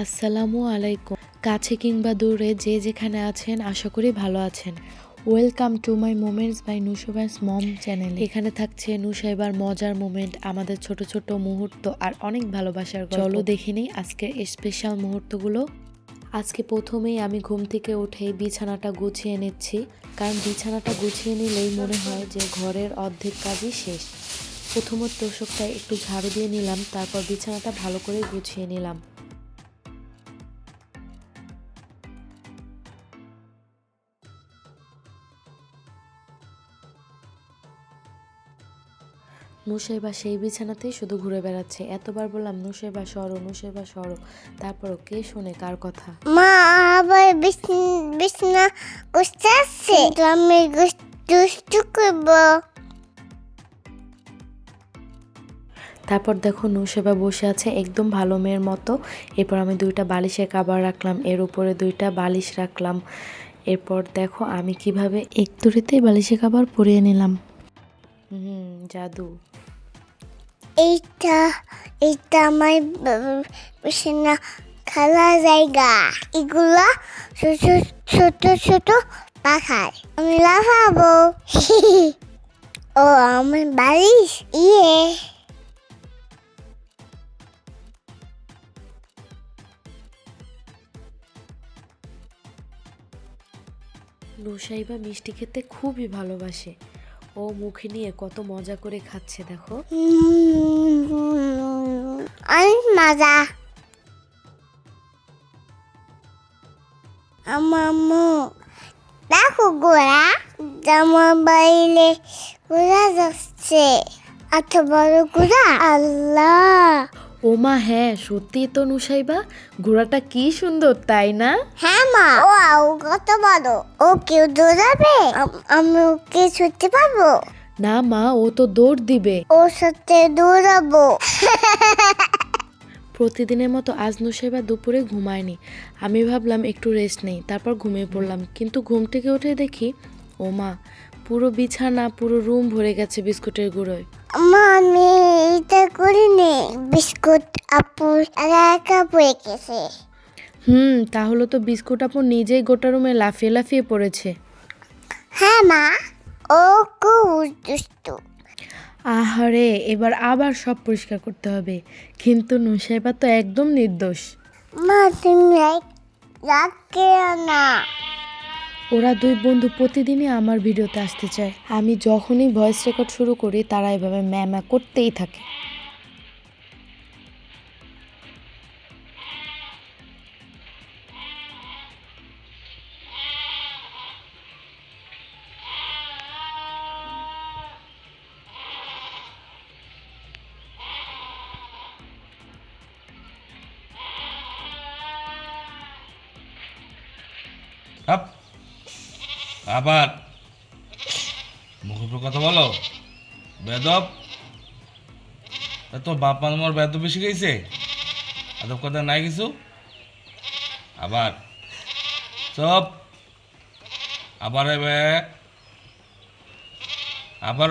আসসালামু আলাইকুম। কাছে কিংবা দূরে যে যেখানে আছেন, আশা করি ভালো আছেন। Welcome to my moments by Nusaiba's mom channel এখানে থাকছে নুসাইবার মজার মোমেন্ট আমাদের ছোট ছোট মুহূর্ত আর অনেক ভালোবাসার চলো দেখে নিই আজকের স্পেশাল মুহূর্তগুলো। আজকে প্রথমেই আমি ঘুম থেকে উঠে বিছানাটা গুছিয়ে নিচ্ছি, কারণ বিছানাটা গুছিয়ে নিলেই মনে হয় যে ঘরের অর্ধেক কাজই শেষ। প্রথমত তোষকটা একটু ঝাড়ু দিয়ে নিলাম, তারপর বিছানাটা ভালো করে গুছিয়ে নিলাম। নুসাইবা সেই বিছানাতেই শুধু ঘুরে বেড়াচ্ছে। এতবার বললাম নুসাইবা সরো নুসাইবা সরো। তারপরও কে শোনে কার কথা? মা আবার বিছ- বিছনা করতে আসছে আমি দুষ্টু করব। তারপর দেখো নুসেবা বসে আছে একদম ভালো মেয়ের মতো। এরপর আমি দুইটা বালিশের কাবার রাখলাম এর উপরে দুইটা বালিশ রাখলাম। এরপর দেখো আমি কীভাবে একতুরিতেই বালিশের কাবার পরিয়ে নিলাম। হুম জাদু। এইটা এইটা আমার ব- বিছানা খেলা জায়গা। এগুলা ছোট ছোট ছোট পাখার আমি লাফাবো। ও আমার বালিশ? ইয়ে। নুসাইবা মিষ্টি খেতে খুবই ভালোবাসে। ও মুখে নিয়ে কত মজা করে খাচ্ছে, দেখো। অনেক মজা। আমামু দেখো গোড়া জামা বাইলে গোড়া যাচ্ছে। এত বড় গোড়া আল্লাহ। ও মা হ্যাঁ সত্যি তো নুসাইবা ঘোড়াটা কি সুন্দর তাই না? হ্যাঁ মা। ও আও কত বড়। ও কেউ দৌড়াবে? আম- আমি ওকে ছুটতে পারব? না মা ও তো দৌড় দিবে। ওর সাথে দৌড়াবো। প্রতিদিনের মতো আজ নুসাইবা দুপুরে ঘুমায়নি। আমি ভাবলাম একটু রেস্ট নেই তারপর ঘুমিয়ে পড়লাম। কিন্তু ঘুম থেকে উঠে দেখি ও মা পুরো বিছানা পুরো রুম ভরে গেছে বিস্কুটের গুঁড়োয়। মা আমি এটা করিনি। বিস্কুট আপু একা পড়ে গেছে। হুম তাহলে তো বিস্কুট আপু নিজেই গোটা রুমে লাফিয়ে লাফিয়ে পড়েছে। হ্যাঁ মা। ও খুব দুষ্টু। আহারে এবার আবার সব পরিষ্কার করতে হবে। কিন্তু নুসাইবা তো একদম নির্দোষ। মা তুমি রাখে না। ওরা দুই বন্ধু প্রতিদিনই আমার ভিডিওতে আসতে চায়। আমি যখনই ভয়েস রেকর্ড শুরু করি, তারা এভাবে ম্যামা করতেই থাকে। আপ। আবার মুখের কথা বলো। বেদব, তো বাপ মা তোমার বেদব বেশি গেছে আদব কথা নাই কিছু? আবার সব আবার আবার